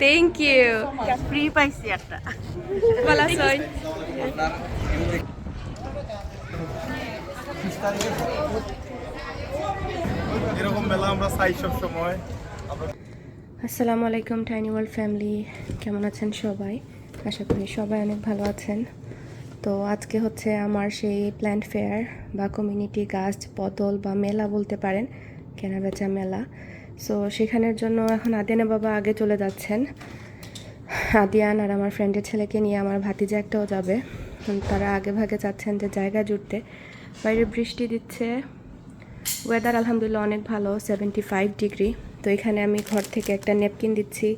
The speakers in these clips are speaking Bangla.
থ্যাংক ইউ ফ্রি পাইছি একটা। ভালো আছই এরকম মেলা আমরা চাই সব সময়। আসসালামু আলাইকুম টাইনি ওয়ার্ল্ড ফ্যামিলি কেমন আছেন সবাই? আশা করি সবাই অনেক ভালো আছেন। তো আজকে হচ্ছে আমার সেই প্ল্যান্ট ফেয়ার বা কমিউনিটি গাছ বদল বা মেলা বলতে পারেন কেনাবেচা মেলা। সো সেখানের জন্য এখন আদিয়ানা বাবা আগে চলে যাচ্ছেন। আদিয়ান আর আমার ফ্রেন্ডের ছেলেকে নিয়ে আমার ভাতিজা একটাও যাবে। তারা আগে ভাগে চাচ্ছেন যে জায়গা জুড়তে। বাইরে বৃষ্টি দিচ্ছে। ওয়েদার আলহামদুলিল্লাহ অনেক ভালো সেভেন্টি ফাইভ ডিগ্রি তো এখানে আমি ঘর থেকে একটা নেপকিন দিচ্ছি।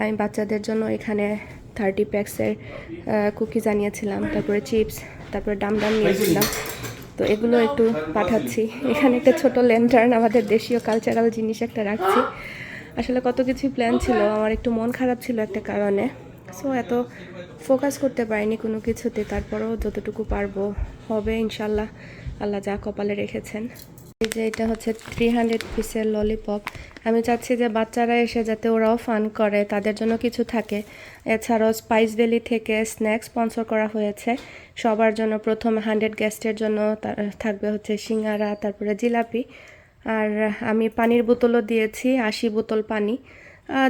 আমি বাচ্চাদের জন্য এখানে থার্টি প্যাক্সের কুকিজ আনিয়েছিলাম। তারপরে চিপস তারপরে ডাম ডাম নিয়েছিলাম। তো এগুলো একটু পাঠাচ্ছি। এখানে একটা ছোট ল্যান্টার্ন আমাদের দেশীয় কালচারাল জিনিস একটা রাখছি। আসলে কত কিছু প্ল্যান ছিল, আমার একটু মন খারাপ ছিল একটা কারণে। সো এত ফোকাস করতে পারিনি কোনো কিছুতে, তারপরেও যতটুকু পারব, হবে ইনশাল্লাহ। আল্লাহ যা কপালে রেখেছেন। এই যে এটা হচ্ছে থ্রি হান্ড্রেড পিসের ললিপপ আমি চাচ্ছি যে বাচ্চারা এসে যাতে ওরাও ফান করে, তাদের জন্য কিছু থাকে। এছাড়াও স্পাইস ভ্যালি থেকে স্ন্যাক্স স্পন্সর করা হয়েছে। সবার জন্য প্রথম হান্ড্রেড গেস্টের জন্য থাকবে হচ্ছে সিঙ্গারা, তারপরে জিলাপি। আর আমি পানির বোতলও দিয়েছি, আশি বোতল পানি।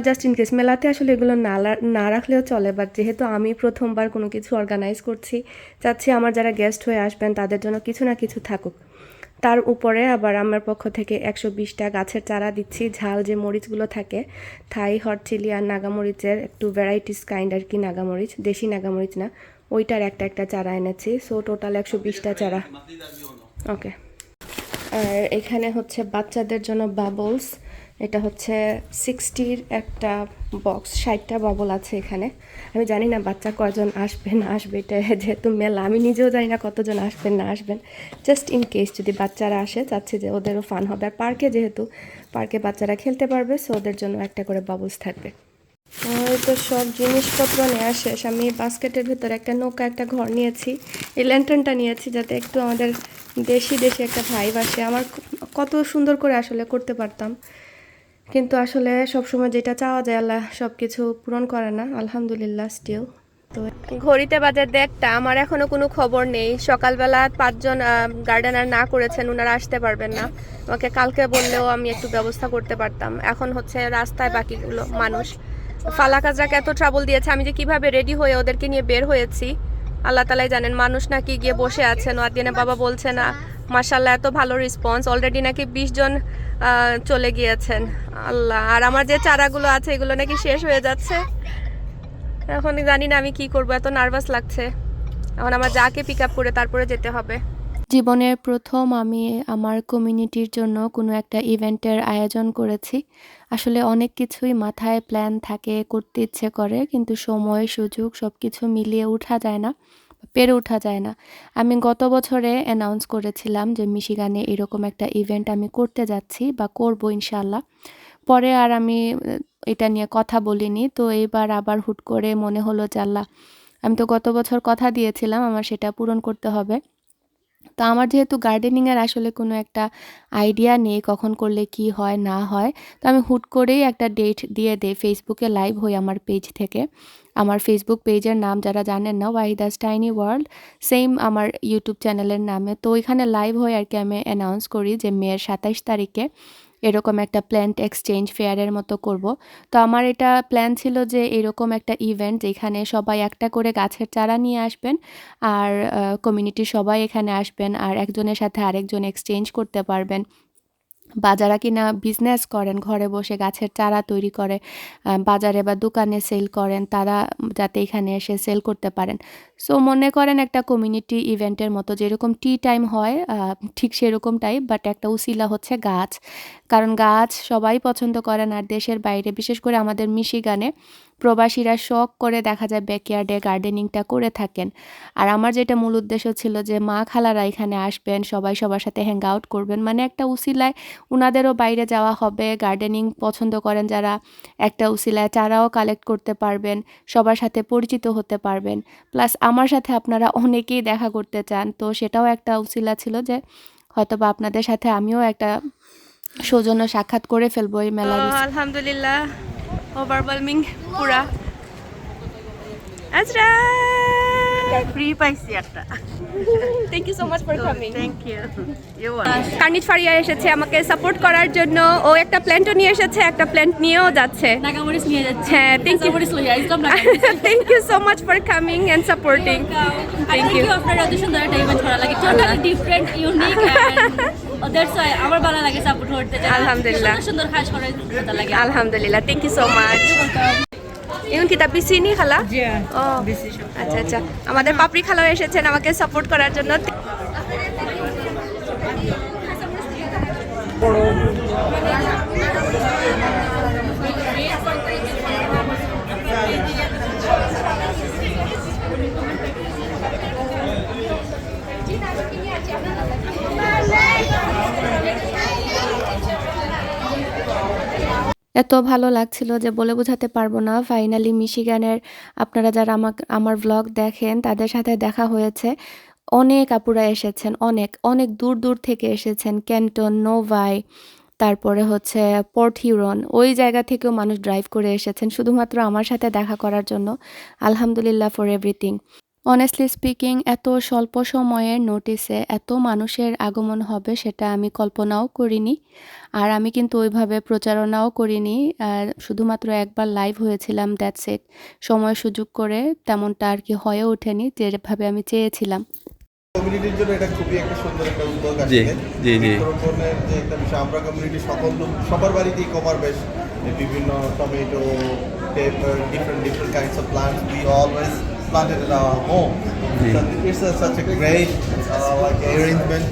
জাস্ট ইন কেস মেলাতে আসলে এগুলো না না রাখলেও চলে বাট যেহেতু আমি প্রথমবার কোনো কিছু অর্গানাইজ করছি, চাচ্ছি আমার যারা গেস্ট হয়ে আসবেন, তাদের জন্য কিছু না কিছু থাকুক। তার উপরে আবার আমার পক্ষ থেকে একশো বিশটা গাছের চারা দিচ্ছি। ঝাল যে মরিচগুলো থাকে থাই হট চিলি আর নাগামরিচের একটু ভ্যারাইটিস কাইন্ড আর কি নাগামরিচ দেশি নাগামরিচ না ওইটার একটা একটা চারা এনেছি। সো টোটাল একশো বিশটা চারা। ওকে আর এখানে হচ্ছে বাচ্চাদের জন্য বাবলস এটা হচ্ছে সিক্সটির একটা বক্স ষাটটা বাবল আছে এখানে। আমি জানি না বাচ্চা কয়জন আসবে, না আসবে, এটা যেহেতু মেলা। আমি নিজেও জানি না কতজন আসবেন, না আসবেন। জাস্ট ইন কেস যদি বাচ্চারা আসে, চাচ্ছি যে ওদেরও ফান হবে। আর পার্কে যেহেতু পার্কে বাচ্চারা খেলতে পারবে সো ওদের জন্য একটা করে বাবলস থাকবে। তো সব জিনিসপত্র নেওয়া শেষ। আমি বাস্কেটের ভিতরে একটা নৌকা, একটা ঘর নিয়েছি। এই ল্যান্টার্নটা নিয়েছি যাতে একটু আমাদের দেশি দেশি একটা ভাইব আসে। আমার কত সুন্দর করে আসলে করতে পারতাম। কিন্তু আসলে সবসময় যেটা চাওয়া যায় আল্লাহ সব কিছু পূরণ করে না, আলহামদুলিল্লাহ স্টিল তো ঘড়িতে বাজে দেখটা আমার এখনও কোনো খবর নেই। সকালবেলা পাঁচজন গার্ডেনার না করেছেন ওনারা আসতে পারবেন না। আমাকে কালকে বললেও আমি একটু ব্যবস্থা করতে পারতাম। এখন হচ্ছে রাস্তায় বাকিগুলো মানুষ। ফালাকাজরাকে এত ট্রাবল দিয়েছে। আমি যে কীভাবে রেডি হয়ে ওদেরকে নিয়ে বের হয়েছি আল্লাহ তালাই জানেন, মানুষ নাকি গিয়ে বসে আছেন ওয়াদিনে বাবা বলছে না। মাসাল্লাহ এত ভালো রেসপন্স অলরেডি নাকি বিশ জন চলে গিয়েছেন। আল্লাহ, আর আমার যে চারাগুলো আছে, এগুলো নাকি শেষ হয়ে যাচ্ছে। এখন জানি না আমি কি করব, এত নার্ভাস লাগছে। এখন আমার যাকে পিক আপ করে তারপরে যেতে হবে। জীবনের প্রথম আমি আমার কমিউনিটির জন্য কোনো একটা ইভেন্টের আয়োজন করেছি। আসলে অনেক কিছুই মাথায় প্ল্যান থাকে, করতে ইচ্ছে করে, কিন্তু সময়, সুযোগ সব কিছু মিলিয়ে ওঠা যায় না, পেরে ওঠা যায় না। আমি গত বছরে অ্যানাউন্স করেছিলাম যে মিশিগানে এরকম একটা ইভেন্ট আমি করতে যাচ্ছি বা করব ইনশাল্লাহ পরে আর আমি এটা নিয়ে কথা বলিনি, তো এইবার আবার হুট করে মনে হলো যে আমি তো গত বছর কথা দিয়েছিলাম, আমার সেটা পূরণ করতে হবে। তো আমার যেহেতু গার্ডেনিংয়ের আসলে কোনো একটা আইডিয়া নেই কখন করলে কি হয়, না হয়, তো আমি হুট করেই একটা ডেট দিয়ে দেই ফেসবুকে লাইভ হই আমার পেজ থেকে। আমার ফেসবুক পেজের নাম যারা জানেন না ওয়াহিদাস টাইনি ওয়ার্ল্ড সেম আমার ইউটিউব চ্যানেলের নামে। তো ওইখানে লাইভ হয়ে আর কি আমি অ্যানাউন্স করি যে মেয়ের সাতাইশ তারিখে এরকম একটা প্ল্যান্ট এক্সচেঞ্জ ফেয়ারের মতো করব। তো আমার এটা প্ল্যান ছিল যে এরকম একটা ইভেন্ট যেখানে সবাই একটা করে গাছের চারা নিয়ে আসবেন আর কমিউনিটির সবাই এখানে আসবেন আর একজনের সাথে আরেকজন এক্সচেঞ্জ করতে পারবেন। বা যারা কিনা বিজনেস করেন, ঘরে বসে গাছের চারা তৈরি করে বাজারে বা দোকানে সেল করেন, তারা যাতে এখানে এসে সেল করতে পারেন। সো মনে করেন একটা কমিউনিটি ইভেন্টের মতো, যেরকম টি টাইম হয় ঠিক সেরকমটাই বাট একটা উসিলা হচ্ছে গাছ। কারণ গাছ সবাই পছন্দ করেন, আর দেশের বাইরে, বিশেষ করে আমাদের মিশিগানে, প্রবাসীরা শখ করে দেখা যায় ব্যাকয়ার্ডে গার্ডেনিংটা করে থাকেন। আর আমার যেটা মূল উদ্দেশ্য ছিল যে, মা খালারা এখানে আসবেন, সবাই সবার সাথে হ্যাং আউট করবেন মানে একটা উসিলায় ওনাদেরও বাইরে যাওয়া হবে গার্ডেনিং পছন্দ করেন যারা একটা উসিলায় চারাও কালেক্ট করতে পারবেন সবার সাথে পরিচিত হতে পারবেন। প্লাস আমার সাথে আপনারা অনেকেই দেখা করতে চান তো সেটাও একটা উসিলা ছিল যে হয়তো বা আপনাদের সাথে আমিও একটা সৌজন্য সাক্ষাৎ করে ফেলব এই মেলা আলহামদুলিল্লাহ ওভারওয়েলমিং পুরা। আজরা ফ্রি পাইছি একটা। Thank you so much for coming thank you you কার্নিট Faria এসেছে আমাকে সাপোর্ট করার জন্য। ও একটা প্ল্যান্টও নিয়ে এসেছে একটা প্ল্যান্ট নিয়েও যাচ্ছে। নাগামরিচ নিয়ে যাচ্ছে। হ্যাঁ thank you thank so much for coming and supporting thank you আপনার এত সুন্দর একটা ইভেন্ট করা লাগে totally different unique that's why আমার ভালো লাগে সাপোর্ট করতে আলহামদুলিল্লাহ। সুন্দর সুন্দর কাজ করে লাগে। আলহামদুলিল্লাহ থ্যাংক ইউ সো মাচ এখন কি তা বিসি নি খালা? ও আচ্ছা আচ্ছা। আমাদের পাপড়ি খালাও এসেছেন আমাকে সাপোর্ট করার জন্য। এত ভালো লাগছিল যে বলে বোঝাতে পারব না। ফাইনালি মিশিগানের আপনারা যারা আমাক, আমার ব্লগ দেখেন, তাদের সাথে দেখা হয়েছে। অনেক আপুরা এসেছেন, অনেক অনেক দূর দূর থেকে এসেছেন। ক্যান্টন নোভাই তারপরে হচ্ছে পোর্ট হিউরন ওই জায়গা থেকেও মানুষ ড্রাইভ করে এসেছেন, শুধুমাত্র আমার সাথে দেখা করার জন্য। আলহামদুলিল্লাহ ফর এভরিথিং অনেস্টলি স্পিকিং এত স্বল্প সময়ের নোটিসে এত মানুষের আগমন হবে সেটা আমি কল্পনাও করিনি। আর আমি কিন্তু ওইভাবে প্রচারণাও করিনি। আর শুধুমাত্র একবার লাইভ হয়েছিলাম দ্যাটস ইট সময় সুযোগ করে তেমনটা আর কি হয়ে ওঠেনি যেভাবে আমি চেয়েছিলাম। কমিউনিটির জন্য এটা খুবই একটা সুন্দর একটা উদ্যোগ জি, জি, জি। যে একটা বিষয় আমরা কমিউনিটি সকল সবার বাড়িতেই কভার বেশ বিভিন্ন tomato pepper different different kinds of plants we always planted in our home. জি। so it's a, such a great uh, like arrangement.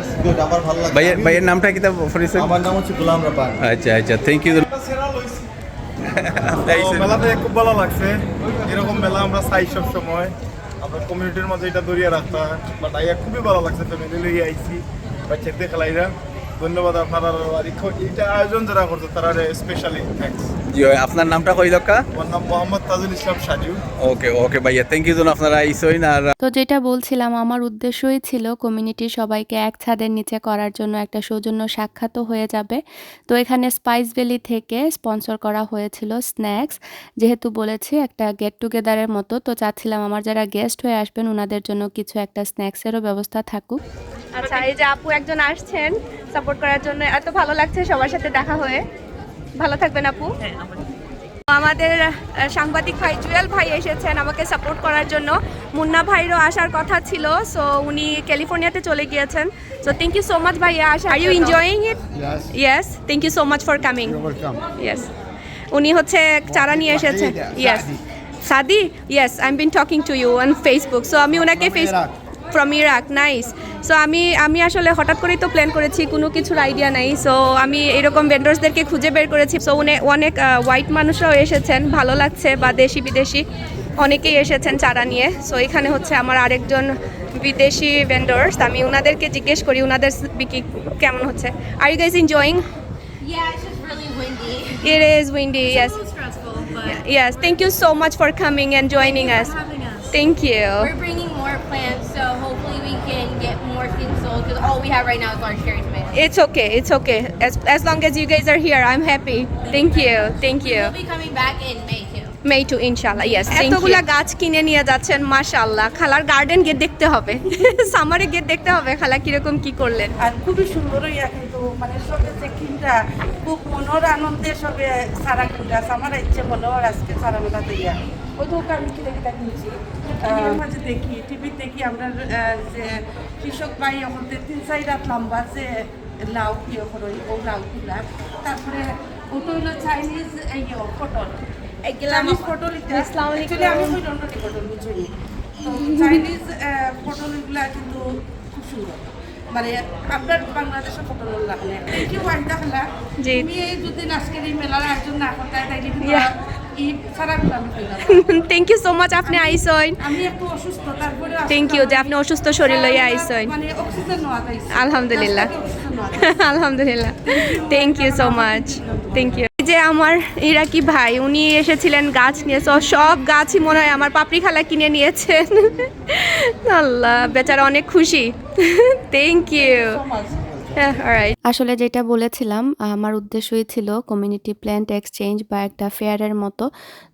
It's good. আমার ভালো লাগে ভাইয়ের ভাইয়ের নামটা কি তা পরিচয়? আমার নাম হচ্ছে গোলাম রাব্বান। আচ্ছা আচ্ছা থ্যাংক ইউ মেলাতে খুব ভালো লাগছে। এরকম মেলা আমরা চাই সব সময়। আমরা কমিউনিটির মধ্যে এটা দরিয়া রাখতা বাট আইয়া খুবই ভালো লাগছে ফ্যামিলি লইয়া আইছি বাচ্চাদের খেলাইরা ধন্যবাদ আপনারা। আর এই- আয়োজন যারা করছে তারা স্পেশালি থ্যাংকস জি আপনার নামটা কই দক্কা আমার নাম মোহাম্মদ তাজুল ইসলাম সাজু। ওকে ওকে ভাইয়া থ্যাংক ইউ জন আপনারা আইসইন আর তো যেটা বলছিলাম আমার উদ্দেশ্যই ছিল কমিউনিটি সবাইকে এক ছাদের নিচে করার জন্য একটা সৌজন্য সাক্ষাৎও হয়ে যাবে। তো এখানে স্পাইস ভ্যালি থেকে স্পন্সর করা হয়েছিল স্ন্যাক্স যেহেতু বলেছি একটা গেট টুগেদারের মতো। তো চাচ্ছিলাম আমার যারা গেস্ট হয়ে আসবেন ওনাদের জন্য কিছু একটা স্ন্যাক্সেরও ব্যবস্থা থাকুক। আচ্ছা এই যে আপু একজন আসছেন সাপোর্ট করার জন্য এত ভালো লাগছে সবার সাথে দেখা হয়ে। ভালো থাকবেন আপু। আমাদের সাংবাদিক ভাই জুয়েল ভাই এসেছেন আমাকে সাপোর্ট করার জন্য। মুন্না ভাইরও আসার কথা ছিল সো উনি ক্যালিফোর্নিয়াতে চলে গিয়েছেন। So thank you so much ভাইয়া আসা are you enjoying it yes thank you so much for coming yes উনি হচ্ছে চারা নিয়ে এসেছেন। Yes Sadi yes I am been talking to you on Facebook so আমি ওনাকে face from Iraq nice so আমি আমি আসলে হঠাৎ করেই তো প্ল্যান করেছি কোনো কিছুর আইডিয়া নাই সো আমি এরকম ভেন্ডার্সদেরকে খুঁজে বের করেছি সো উনি অনেক হোয়াইট মানুষরাও এসেছেন ভালো লাগছে বা দেশি বিদেশি অনেকেই এসেছেন চারা নিয়ে সো এখানে হচ্ছে আমার আরেকজন বিদেশি ভেন্ডার্স আমি ওনাদেরকে জিজ্ঞেস করি ওনাদের বিক্রি কেমন হচ্ছে are you guys enjoying windy. It is windy yes stressful, Yes, thank you so much for coming and joining us. us. Thank you. More plants, so hopefully we can get more things sold. Because all we have right now is large cherry tomatoes. It's okay, it's okay. As, as long as you guys are here, I'm happy. Thank you, thank you. We'll be coming back in May too. May to inshallah, yes. এতগুলা গাছ কিনে নিয়ে যাচ্ছেন মাশাআল্লাহ খালার গার্ডেন গেট দেখতে হবে সামারে গেট দেখতে হবে খালা কীরকম কি করলেন আর খুবই সুন্দর ইয়া কিন্তু মানে সবে যে কিনটা খুব মনোর আনন্দে সবে সারা কিনটা। আমার ইচ্ছে বলো আজকে সারা মেলা ইয়া ওই আমি কিনে কিনা কিনছি মাঝে দেখি টিভি দেখি আমরা যে কৃষক ভাই এখন তিন চার রাত লম্বা যে লাউ ইয়ে করো ও লাউ কিনা। তারপরে ওটা হলো চাইনিজ ইয়ে পটল। চাইনিজ পটল। Actually আমি ওই লন্ডনে পটল বুঝিনি। তো চাইনিজ পটলগুলা কিন্তু খুব সুন্দর। মানে আপনার বাংলাদেশের পটল লাগলে থ্যাংক ইউ ওয়াহিদা খালা। তুমি এই দুদিন আজকের এই মেলার আয়োজন না করতে তাইলে কিন্তু থ্যাংক ইউ সো মাচ আপনি তারপরে থ্যাংক ইউ যে আপনি অসুস্থ শরীর লইয়া আইসইন। মানে আলহামদুলিল্লাহ। আলহামদুলিল্লাহ। Thank you so much thank you যে আমার ইরাকি ভাই উনি এসেছিলেন গাছ নিয়ে। তো সব গাছই মনে হয় আমার পাপড়ি খালা কিনে নিয়েছেন। আল্লাহ বেচারা অনেক খুশি। থ্যাংক ইউ আসলে যেটা বলেছিলাম আমার উদ্দেশ্যই ছিল কমিউনিটি প্ল্যান্ট এক্সচেঞ্জ বা একটা ফেয়ারের মতো।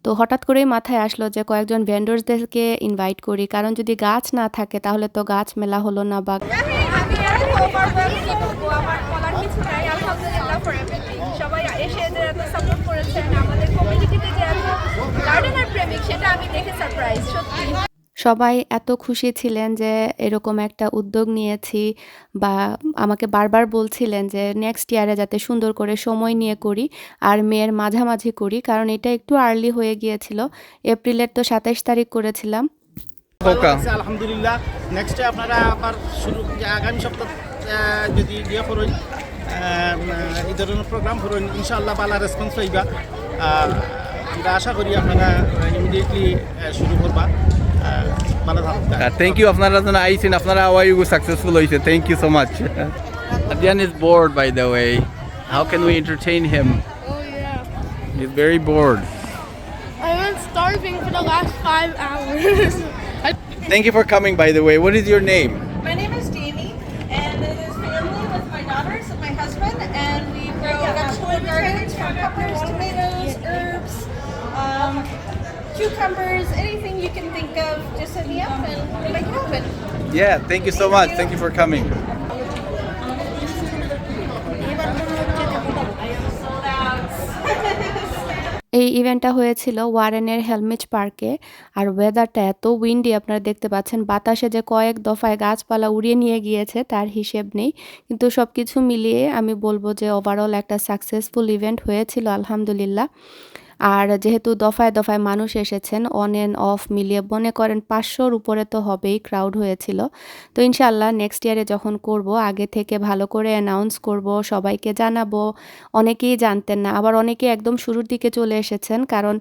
তো হঠাৎ করেই মাথায় আসলো যে কয়েকজন ভেন্ডর্সদেরকে ইনভাইট করি। কারণ যদি গাছ না থাকে তাহলে তো গাছ মেলা হলো না বা সবাই এসে সাপোর্ট করেছেন আমাদের কমিউনিটিতে যে এত গার্ডেনার প্রেমিক সেটা আমি দেখে সারপ্রাইজ সত্যি সবাই এত খুশি ছিলেন যে এরকম একটা উদ্যোগ নিয়েছি বা আমাকে বারবার বলছিলেন যে নেক্সট ইয়ারে যাতে সুন্দর করে সময় নিয়ে করি আর মেয়ের মাঝামাঝি করি কারণ এটা একটু আর্লি হয়ে গিয়েছিল। এপ্রিলের তো সাতাইশ তারিখ করেছিলাম। ভালো খোকা। আলহামদুলিল্লাহ। নেক্সটে আপনারা আবার শুরু আগামী সপ্তাহ যদি দিয়ে করুন এই ধরনের প্রোগ্রাম করুন ইনশাআল্লাহ ভালো রেসপন্স পাইবা। আমরা আশা করি আপনারা ইমিডিয়েটলি শুরু করবা। থ্যাংক ইউ আপনারা জন্য আইছেন আপনারা আওয়াইগু সাকসেসফুল হয়েছে thank you so much Adyan is bored by the way. How can we entertain him? Oh yeah. He's very bored. I've been starving for the last five hours. Thank you for coming by the way. What is your name? My name is Jamie, and it is family with my daughters and my husband, and we grow vegetable gardens from peppers, tomatoes, herbs, um, cucumbers, anything you can think of. Just hit me up and make it happen. Yeah, thank you so much. Thank you for coming. এই ইভেন্টটা হয়েছিল ওয়ারেনের হেলমেট পার্কে আর ওয়েদারটা এত উইন্ডি আপনারা দেখতে পাচ্ছেন বাতাসে যে কয়েক দফায় গাছপালা উড়িয়ে নিয়ে গিয়েছে তার হিসেব নেই কিন্তু সব কিছু মিলিয়ে আমি বলব যে ওভারঅল একটা সাকসেসফুল ইভেন্ট হয়েছিল আলহামদুলিল্লাহ আর যেহেতু দফায় দফায় মানুষ এসেছেন অন অ্যান্ড অফ মিলিয়ে মনে করেন পাঁচশোর উপরে তো হবেই ক্রাউড হয়েছিল। তো ইনশাল্লাহ নেক্সট ইয়ারে যখন করব, আগে থেকে ভালো করে অ্যানাউন্স করব, সবাইকে জানাব। অনেকেই জানতেন না, আবার অনেকে একদম শুরুর দিকে চলে এসেছেন, কারণ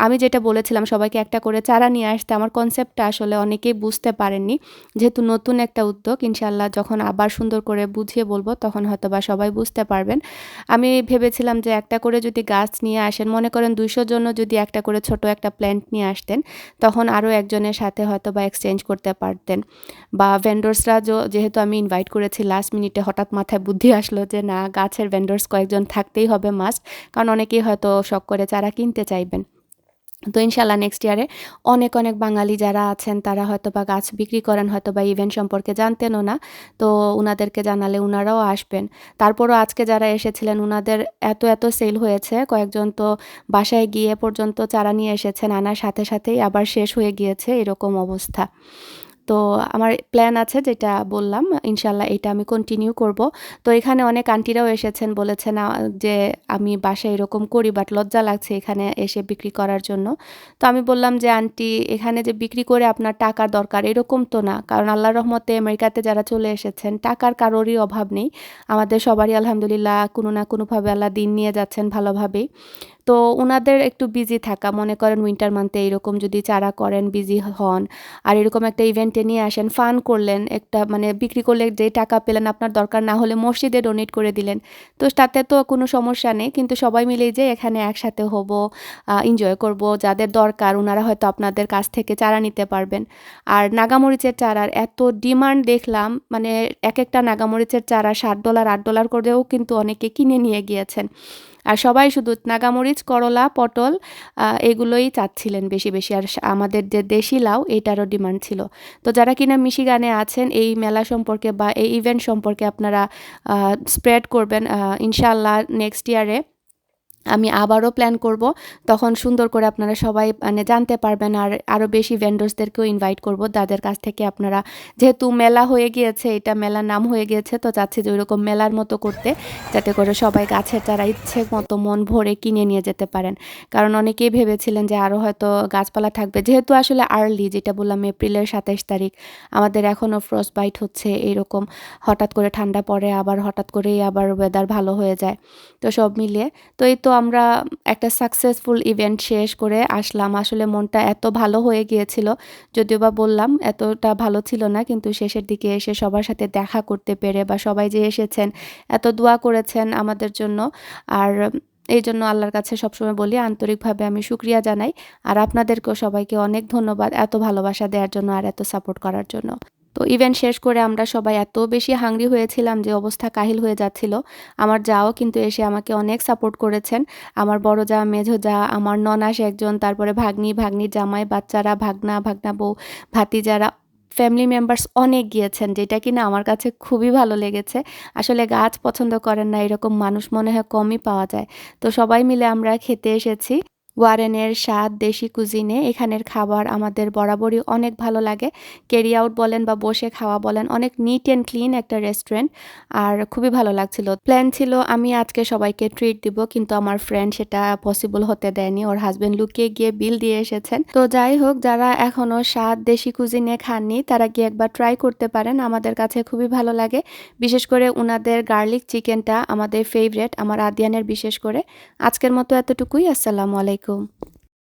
আমি যেটা বলেছিলাম, সবাইকে একটা করে চারা নিয়ে আসতে। আমার কনসেপ্টটা আসলে অনেকেই বুঝতে পারেননি। যেহেতু নতুন একটা উদ্যোগ ইনশাল্লাহ যখন আবার সুন্দর করে বুঝিয়ে বলব, তখন হয়তো বা সবাই বুঝতে পারবেন। আমি ভেবেছিলাম যে একটা করে যদি গাছ নিয়ে আসেন, মনে করেন দুইশোর জন্য যদি একটা করে ছোট একটা প্ল্যান্ট নিয়ে আসতেন, তখন আরও একজনের সাথে হয়তো বা এক্সচেঞ্জ করতে পারতেন। বা ভেন্ডর্সরা যেহেতু আমি ইনভাইট করেছি লাস্ট মিনিটে হঠাৎ মাথায় বুদ্ধি আসলো যে না, গাছের ভেন্ডর্স কয়েকজন থাকতেই হবে মাস্ট কারণ অনেকেই হয়তো শখ করে চারা কিনতে চাইবেন। তো ইনশাল্লাহ নেক্সট ইয়ারে অনেক অনেক বাঙালি যারা আছেন, তারা হয়তো বা গাছ বিক্রি করেন হয়তো বা ইভেন্ট সম্পর্কে জানতেনও না। তো ওনাদেরকে জানালে ওনারাও আসবেন। তারপরও আজকে যারা এসেছিলেন ওনাদের এত এত সেল হয়েছে। কয়েকজন তো বাসায় গিয়ে পর্যন্ত চারা নিয়ে এসেছেন, আনার সাথে সাথেই আবার শেষ হয়ে গিয়েছে এরকম অবস্থা। তো আমার প্ল্যান আছে যেটা বললাম, ইনশাল্লাহ এটা আমি কন্টিনিউ করব। তো এখানে অনেক আন্টিরাও এসেছেন, বলেছেন যে আমি বাসায় এরকম করি বাট লজ্জা লাগছে এখানে এসে বিক্রি করার জন্য। তো আমি বললাম যে আন্টি এখানে যে বিক্রি করে আপনার টাকার দরকার, এরকম তো না। কারণ আল্লাহর রহমতে আমেরিকাতে যারা চলে এসেছেন, টাকার কারোরই অভাব নেই। আমাদের সবারই আলহামদুলিল্লাহ, কোনো না কোনোভাবে আল্লাহ দিন নিয়ে যাচ্ছেন ভালোভাবেই। তো ওনাদের একটু বিজি থাকা, মনে করেন উইন্টার মান্থে এরকম যদি চারা করেন বিজি হন আর এরকম একটা ইভেন্টে নিয়ে আসেন ফান করলেন, একটা মানে বিক্রি করলে যে টাকা পেলেন আপনার দরকার না হলে মসজিদে ডোনেট করে দিলেন, তো তাতে তো কোনো সমস্যা নেই, কিন্তু সবাই মিলেই যে এখানে একসাথে হব এনজয় করব, যাদের দরকার ওনারা হয়তো আপনাদের কাছ থেকে চারা নিতে পারবেন। আর নাগামরিচের চারার এত ডিমান্ড দেখলাম মানে এক একটা নাগামরিচের চারা ষাট ডলার আট ডলার করেও কিন্তু অনেকে কিনে নিয়ে গিয়েছেন। আর সবাই শুধু নাগামরিচ, করলা, পটল এগুলোই চাচ্ছিলেন বেশি বেশি। আর আমাদের যে দেশি লাউ, এটারও ডিমান্ড ছিল। তো যারা কিনা মিশিগানে আছেন, এই মেলা সম্পর্কে বা এই ইভেন্ট সম্পর্কে আপনারা স্প্রেড করবেন ইনশাল্লাহ নেক্সট ইয়ারে। আমি আবারও প্ল্যান করব। তখন সুন্দর করে আপনারা সবাই মানে জানতে পারবেন আর আরও বেশি ভেন্ডর্সদেরকেও ইনভাইট করব। তাদের কাছ থেকে আপনারা, যেহেতু মেলা হয়ে গিয়েছে, এটা মেলার নাম হয়ে গিয়েছে, তো চাচ্ছি যে ওইরকম মেলার মতো করতে, যাতে করে সবাই গাছের চারা ইচ্ছে মতো মন ভরে কিনে নিয়ে যেতে পারেন। কারণ অনেকেই ভেবেছিলেন যে আরও হয়তো গাছপালা থাকবে। যেহেতু আসলে আর্লি যেটা বললাম, এপ্রিলের সাতাইশ তারিখ, আমাদের এখনও ফ্রস্ট বাইট হচ্ছে, এইরকম হঠাৎ করে ঠান্ডা পড়ে, আবার হঠাৎ করেই আবার ওয়েদার ভালো হয়ে যায়। তো সব মিলিয়ে, তো এই তো আমরা একটা সাকসেসফুল ইভেন্ট শেষ করে আসলাম। আসলে মনটা এত ভালো হয়ে গিয়েছিল, যদিও বা বললাম এতটা ভালো ছিল না, কিন্তু শেষের দিকে এসে সবার সাথে দেখা করতে পেরে বা সবাই যে এসেছেন, এত দোয়া করেছেন আমাদের জন্য। আর এই জন্য আল্লাহর কাছে সবসময় বলি, আন্তরিকভাবে আমি শুক্রিয়া জানাই। আর আপনাদেরকেও সবাইকে অনেক ধন্যবাদ এত ভালোবাসা দেওয়ার জন্য আর এত সাপোর্ট করার জন্য। তো ইভেন্ট শেষ করে আমরা সবাই এত বেশি হাংরি হয়েছিলাম যে অবস্থা কাহিল হয়ে যাচ্ছিল। আমার যাও কিন্তু এসে আমাকে অনেক সাপোর্ট করেছেন। আমার বড় যা, মেঝো যা, আমার ননাস একজন, তারপরে ভাগ্নি, ভাগ্নির জামাই, বাচ্চারা, ভাগনা ভাগনা বউ, ভাতিজারা ফ্যামিলি মেম্বার্স অনেক গিয়েছেন, যেটা কিনা আমার কাছে খুবই ভালো লেগেছে। আসলে গাছ পছন্দ করেন না, এরকম মানুষ মনে হয় কমই পাওয়া যায়। তো সবাই মিলে আমরা খেতে এসেছি। ওয়ারেনের স্বাদ দেশি কুজিনে, এখানের খাবার আমাদের বরাবরই অনেক ভালো লাগে। ক্যারি আউট বলেন বা বসে খাওয়া বলেন, অনেক নিট অ্যান্ড ক্লিন একটা রেস্টুরেন্ট আর খুবই ভালো লাগছিল। প্ল্যান ছিল আমি আজকে সবাইকে ট্রিট দিব, কিন্তু আমার ফ্রেন্ড সেটা পসিবল হতে দেয়নি। ওর হাজবেন্ড লুকিয়ে গিয়ে বিল দিয়ে এসেছেন। তো যাই হোক, যারা এখনও স্বাদ দেশি কুজিনে খাননি, তারা গিয়ে একবার ট্রাই করতে পারেন। আমাদের কাছে খুবই ভালো লাগে। বিশেষ করে ওনাদের গার্লিক চিকেনটা আমাদের ফেভারেট আমার আদিয়ানের বিশেষ করে। আজকের মতো এতটুকুই। আসসালামু আলাইকুম